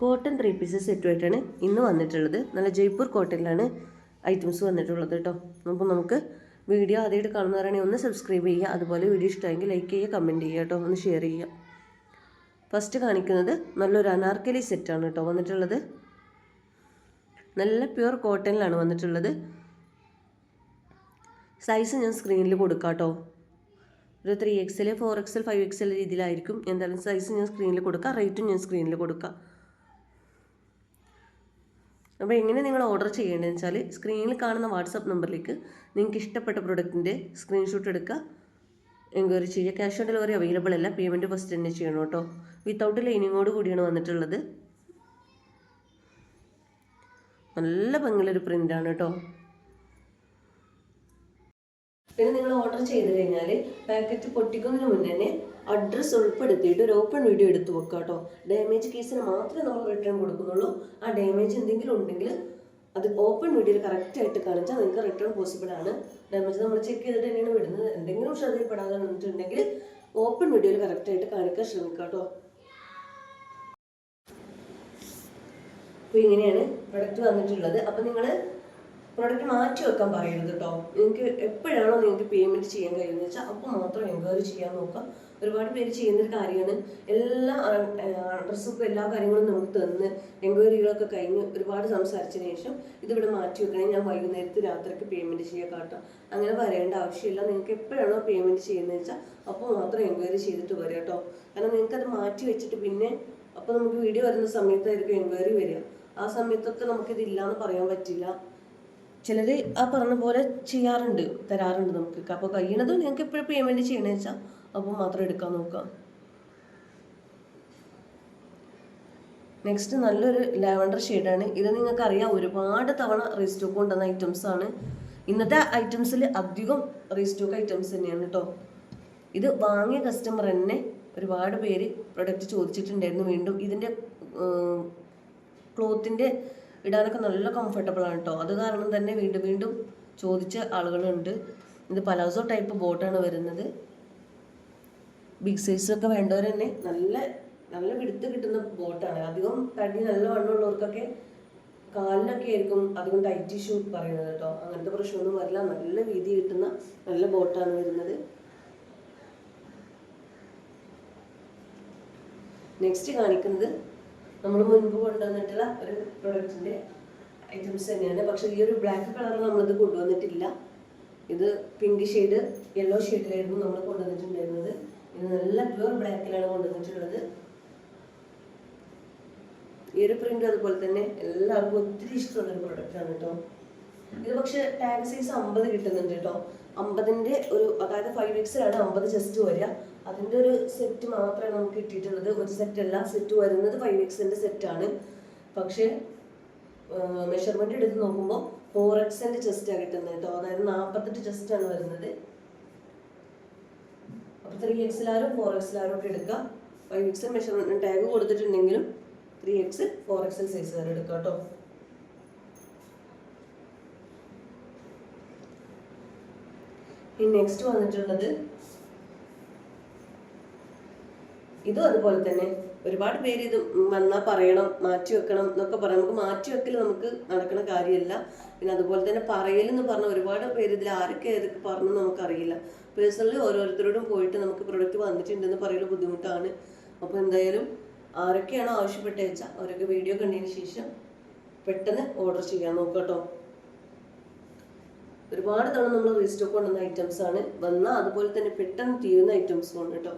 Cotton three pieces സെറ്റുമായിട്ടാണ് ഇന്ന് വന്നിട്ടുള്ളത്. നല്ല ജയ്പൂർ കോട്ടണിലാണ് ഐറ്റംസ് വന്നിട്ടുള്ളത് കേട്ടോ. അപ്പോൾ നമുക്ക് വീഡിയോ ആദ്യമായിട്ട് കാണുന്നവരാണെങ്കിൽ ഒന്ന് സബ്സ്ക്രൈബ് ചെയ്യുക. അതുപോലെ വീഡിയോ ഇഷ്ടമായെങ്കിൽ ലൈക്ക് ചെയ്യുക കമന്റ് ചെയ്യുക കേട്ടോ. ഒന്ന് ഷെയർ ചെയ്യുക. ഫസ്റ്റ് കാണിക്കുന്നത് നല്ലൊരു അനാർക്കലി സെറ്റാണ് കേട്ടോ വന്നിട്ടുള്ളത്. നല്ല പ്യുർ കോട്ടണിലാണ് വന്നിട്ടുള്ളത്. സൈസ് ഞാൻ സ്ക്രീനിൽ കൊടുക്കാം കേട്ടോ. ഒരു three XL four XL five XL രീതിയിലായിരിക്കും. എന്തായാലും സൈസ് ഞാൻ സ്ക്രീനിൽ കൊടുക്കാം. റേറ്റും ഞാൻ സ്ക്രീനിൽ കൊടുക്കാം. അപ്പോൾ എങ്ങനെ നിങ്ങൾ ഓർഡർ ചെയ്യേണ്ടതെന്ന് വെച്ചാൽ സ്ക്രീനിൽ കാണുന്ന വാട്സപ്പ് നമ്പറിലേക്ക് നിങ്ങൾക്ക് ഇഷ്ടപ്പെട്ട പ്രൊഡക്റ്റിന്റെ സ്ക്രീൻഷോട്ട് എടുക്കുക. എൻക്വയറി ചെയ്യുക. ക്യാഷ് ഓൺ ഡെലിവറി അവൈലബിൾ അല്ല. പേയ്മെന്റ് ഫസ്റ്റ് തന്നെ ചെയ്യണം കേട്ടോ. വിത്തൗട്ട് ലൈനിങ്ങോട് കൂടിയാണ് വന്നിട്ടുള്ളത്. നല്ല ഭംഗിയുള്ളൊരു പ്രിന്റാണ് കേട്ടോ. പിന്നെ നിങ്ങൾ ഓർഡർ ചെയ്ത് കഴിഞ്ഞാൽ പാക്കറ്റ് പൊട്ടിക്കുന്നതിന് മുന്നേ തന്നെ അഡ്രസ്സ് ഉൾപ്പെടുത്തിയിട്ട് ഒരു ഓപ്പൺ വീഡിയോ എടുത്ത് വെക്കുക കേട്ടോ. ഡാമേജ് കേസിന് മാത്രമേ നമ്മൾ റിട്ടേൺ കൊടുക്കുന്നുള്ളൂ. ആ ഡാമേജ് എന്തെങ്കിലും ഉണ്ടെങ്കിൽ അത് ഓപ്പൺ വീഡിയോയിൽ കറക്റ്റായിട്ട് കാണിച്ചാൽ നിങ്ങൾക്ക് റിട്ടേൺ പോസിബിൾ ആണ്. ഡാമേജ് നമ്മൾ ചെക്ക് ചെയ്തിട്ട് തന്നെയാണ് വിടുന്നത്. എന്തെങ്കിലും ശ്രദ്ധയിൽപ്പെടാതെ നിന്നിട്ടുണ്ടെങ്കിൽ ഓപ്പൺ വീഡിയോയിൽ കറക്റ്റായിട്ട് കാണിക്കാൻ ശ്രമിക്കുക കേട്ടോ. അപ്പോൾ ഇങ്ങനെയാണ് പ്രൊഡക്റ്റ് വന്നിട്ടുള്ളത്. അപ്പോൾ നിങ്ങൾ പ്രൊഡക്റ്റ് മാറ്റി വെക്കാൻ പറയരുത് കേട്ടോ നിങ്ങൾക്ക് എപ്പോഴാണോ നിങ്ങൾക്ക് പേയ്മെന്റ് ചെയ്യാൻ കഴിയുന്നത് വെച്ചാൽ അപ്പോൾ മാത്രം എൻക്വയറി ചെയ്യാൻ നോക്കുക. ഒരുപാട് പേര് ചെയ്യുന്നൊരു കാര്യമാണ്. എല്ലാ അഡ്രസ്സും എല്ലാ കാര്യങ്ങളും നമുക്ക് തന്ന് എൻക്വയറികളൊക്കെ കഴിഞ്ഞ് ഒരുപാട് സംസാരിച്ചതിന് ശേഷം ഇതിവിടെ മാറ്റി വെക്കണേ. ഞാൻ വൈകുന്നേരത്ത് രാത്രിക്ക് പേയ്മെന്റ് ചെയ്യാൻ കാട്ടാം. അങ്ങനെ പറയേണ്ട ആവശ്യമില്ല. നിങ്ങൾക്ക് എപ്പോഴാണോ പേയ്മെന്റ് ചെയ്യുന്നത് വെച്ചാൽ അപ്പോൾ മാത്രം എൻക്വയറി ചെയ്തിട്ട് വരിക കേട്ടോ കാരണം നിങ്ങൾക്ക് അത് മാറ്റി വെച്ചിട്ട് പിന്നെ അപ്പോൾ നമുക്ക് വീഡിയോ വരുന്ന സമയത്തായിരിക്കും എൻക്വയറി വരിക. ആ സമയത്തൊക്കെ നമുക്കിതില്ല എന്ന് പറയാൻ പറ്റില്ല. ചിലർ ആ പറഞ്ഞ പോലെ ചെയ്യാറുണ്ട് തരാറുണ്ട് നമുക്ക്. അപ്പോൾ കഴിയണത് ഞങ്ങൾക്ക് എപ്പോഴും പേയ്മെന്റ് ചെയ്യണമെന്ന് വെച്ചാൽ അപ്പോൾ മാത്രം എടുക്കാൻ നോക്കാം. നെക്സ്റ്റ് നല്ലൊരു ലാവൻഡർ ഷെയ്ഡാണ്. ഇത് നിങ്ങൾക്ക് അറിയാം ഒരുപാട് തവണ റീസ്റ്റോക്ക് കൊണ്ടുവന്ന ഐറ്റംസ് ആണ്. ഇന്നത്തെ ഐറ്റംസിൽ അധികം റീസ്റ്റോക്ക് ഐറ്റംസ് തന്നെയാണ് കേട്ടോ ഇത് വാങ്ങിയ കസ്റ്റമർ തന്നെ ഒരുപാട് പേര് പ്രൊഡക്റ്റ് ചോദിച്ചിട്ടുണ്ടായിരുന്നു വീണ്ടും. ഇതിന്റെ ക്ലോത്തിന്റെ ഇടാനൊക്കെ നല്ല കംഫർട്ടബിൾ ആണ് കേട്ടോ അത് കാരണം തന്നെ വീണ്ടും വീണ്ടും ചോദിച്ച ആളുകളുണ്ട്. ഇത് പലാസോ ടൈപ്പ് ബോട്ടാണ് വരുന്നത്. ബിഗ് സൈസൊക്കെ വേണ്ടവർ തന്നെ നല്ല നല്ല വിടുത്ത് കിട്ടുന്ന ബോട്ടാണ് അധികം തടി നല്ല വണ്ണമുള്ളവർക്കൊക്കെ കാലിനൊക്കെ ആയിരിക്കും അധികം ടൈറ്റ് ഇഷ്യൂ പറയുന്നത് കേട്ടോ അങ്ങനത്തെ പ്രശ്നമൊന്നും വരില്ല. നല്ല വീതി കിട്ടുന്ന നല്ല ബോട്ടാണ് വരുന്നത്. നെക്സ്റ്റ് കാണിക്കുന്നത് നമ്മൾ മുൻപ് കൊണ്ടുവന്നിട്ടുള്ള ഒരു പ്രൊഡക്റ്റിന്റെ ഐറ്റംസ് തന്നെയാണ്. പക്ഷേ ഈ ഒരു ബ്ലാക്ക് കളറിൽ നമ്മളിത് കൊണ്ടുവന്നിട്ടില്ല. ഇത് പിങ്ക് ഷെയ്ഡ് യെല്ലോ ഷെയ്ഡിലായിരുന്നു നമ്മൾ കൊണ്ടുവന്നിട്ടുണ്ടായിരുന്നത്. ഇത് നല്ല പ്യുവർ ബ്ലാക്കിലാണ് കൊണ്ടുവന്നിട്ടുള്ളത്. ഈ ഒരു പ്രിന്റ് അതുപോലെ തന്നെ എല്ലാവർക്കും ഒത്തിരി ഇഷ്ടമുള്ള ഒരു പ്രൊഡക്റ്റ് ആണ് കേട്ടോ ഇത് പക്ഷേ ടാഗ് സൈസ് അമ്പത് കിട്ടുന്നുണ്ട് കേട്ടോ അമ്പതിന്റെ ഒരു അതായത് ഫൈവ് എക്സിലാണ് അമ്പത് ജസ്റ്റ് വരിക. അതിന്റെ ഒരു സെറ്റ് മാത്രമേ നമുക്ക് കിട്ടിയിട്ടുള്ളത്. ഒരു സെറ്റ് അല്ല സെറ്റ് വരുന്നത് ഫൈവ് എക്സിന്റെ സെറ്റാണ് പക്ഷേ മെഷർമെന്റ് എടുത്ത് നോക്കുമ്പോൾ ഫോർ എക്സിന്റെ ചെസ്റ്റാണ് കിട്ടുന്നത് കേട്ടോ അതായത് നാൽപ്പത്തെട്ട് ചെസ്റ്റ് ആണ് വരുന്നത്. അപ്പോൾ ത്രീ എക്സിലാരും ഫോർ എക്സിലാരും ഒക്കെ എടുക്കാം. Five X measurement tag കൊടുത്തിട്ടുണ്ടെങ്കിലും three X four XL size വരെ എടുക്കാം കേട്ടോ ഇനി നെക്സ്റ്റ് വന്നിട്ടുള്ളത് ഇതും അതുപോലെ തന്നെ. ഒരുപാട് പേര് ഇത് വന്നാൽ പറയണം മാറ്റി വെക്കണം എന്നൊക്കെ പറയാം നമുക്ക് മാറ്റി വെക്കൽ നമുക്ക് നടക്കുന്ന കാര്യമല്ല. പിന്നെ അതുപോലെ തന്നെ പറയലെന്ന് പറഞ്ഞ ഒരുപാട് പേര് ഇതിൽ ആരൊക്കെ ഏതൊക്കെ പറഞ്ഞു നമുക്കറിയില്ല. പേഴ്സണലി ഓരോരുത്തരോടും പോയിട്ട് നമുക്ക് പ്രൊഡക്റ്റ് വന്നിട്ടുണ്ടെന്ന് പറയൽ ബുദ്ധിമുട്ടാണ്. അപ്പോൾ എന്തായാലും ആരൊക്കെയാണോ ആവശ്യപ്പെട്ട വെച്ചാൽ അവരൊക്കെ വീഡിയോ കണ്ടതിന് ശേഷം പെട്ടെന്ന് ഓർഡർ ചെയ്യാൻ നോക്കട്ടോ ഒരുപാട് തവണ നമ്മൾ റീസ്റ്റോക്ക് കൊണ്ടുവന്ന ഐറ്റംസ് ആണ്. വന്നാൽ അതുപോലെ തന്നെ പെട്ടെന്ന് തീരുന്ന ഐറ്റംസ് ആണ് കേട്ടോ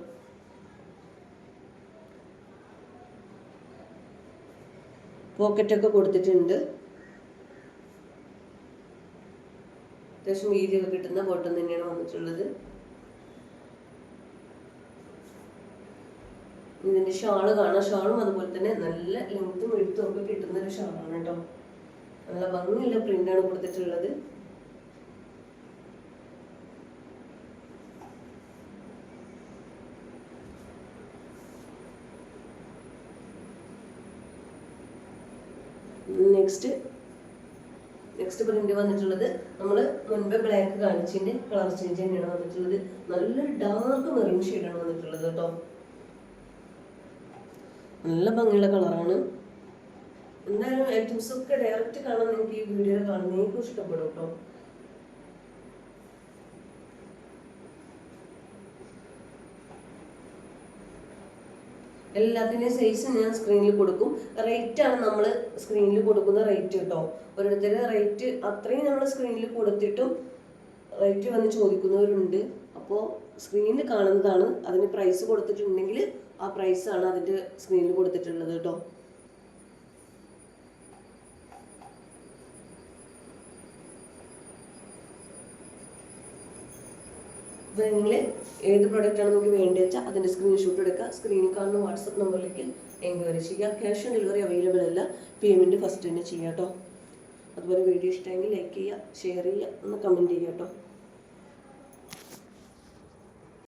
പോക്കറ്റ് ഒക്കെ കൊടുത്തിട്ടുണ്ട്. അത്യാവശ്യം വീതിയൊക്കെ കിട്ടുന്ന ബോട്ടം തന്നെയാണ് വന്നിട്ടുള്ളത്. ഇതിന്റെ ഷാൾ കാണാം. ഷാളും അതുപോലെ തന്നെ നല്ല ലെങ്ത്തും എടുത്തും ഒക്കെ കിട്ടുന്ന ഒരു ഷാളാണ് കേട്ടോ നല്ല ഭംഗിയുള്ള പ്രിന്റാണ് കൊടുത്തിട്ടുള്ളത്. നെക്സ്റ്റ് നെക്സ്റ്റ് പ്രിന്റ് വന്നിട്ടുള്ളത്. നമ്മൾ മുൻപ് ബ്ലാക്ക് കാണിച്ചതിന്റെ കളർ ചേഞ്ച് തന്നെയാണ് വന്നിട്ടുള്ളത്. നല്ലൊരു ഡാർക്ക് മെറൂൺ ഷെയ്ഡാണ് വന്നിട്ടുള്ളത് കേട്ടോ. നല്ല ഭംഗിയുള്ള കളറാണ് എന്തായാലും ഐറ്റംസ് ഒക്കെ ഡയറക്റ്റ് കാണാൻ നിങ്ങൾക്ക് ഈ വീഡിയോയിൽ കാണുന്ന ഇഷ്ടപ്പെടും കേട്ടോ. എല്ലാത്തിന്റെയും സൈസ് ഞാൻ സ്ക്രീനിൽ കൊടുക്കും. റേറ്റ് ആണ് നമ്മൾ സ്ക്രീനിൽ കൊടുക്കുന്ന റേറ്റ് കേട്ടോ ഓരോരുത്തരുടെ റേറ്റ് അത്രയും നമ്മൾ സ്ക്രീനിൽ കൊടുത്തിട്ടും റേറ്റ് വന്ന് ചോദിക്കുന്നവരുണ്ട്. അപ്പോൾ സ്ക്രീനിൽ കാണുന്നതാണ് അതിന് പ്രൈസ് കൊടുത്തിട്ടുണ്ടെങ്കിൽ ആ പ്രൈസാണ് അതിന്റെ സ്ക്രീനിൽ കൊടുത്തിട്ടുള്ളത് കേട്ടോ അപ്പോൾ നിങ്ങൾ ഏത് പ്രൊഡക്റ്റാണ് നിങ്ങൾക്ക് വേണ്ടത് വെച്ചാൽ അതിന്റെ സ്ക്രീൻഷോട്ട് എടുക്കുക. സ്ക്രീനിൽ കാണുന്ന വാട്സപ്പ് നമ്പറിലേക്ക് എൻക്വയറി ചെയ്യുക. ക്യാഷ് ഓൺ ഡെലിവറി അവൈലബിൾ അല്ല. പേയ്മെന്റ് ഫസ്റ്റ് തന്നെ ചെയ്യാം കേട്ടോ അതുപോലെ വീഡിയോ ഇഷ്ടമെങ്കിൽ ലൈക്ക് ചെയ്യുക ഷെയർ ചെയ്യുക ഒന്ന് കമന്റ് ചെയ്യുക കേട്ടോ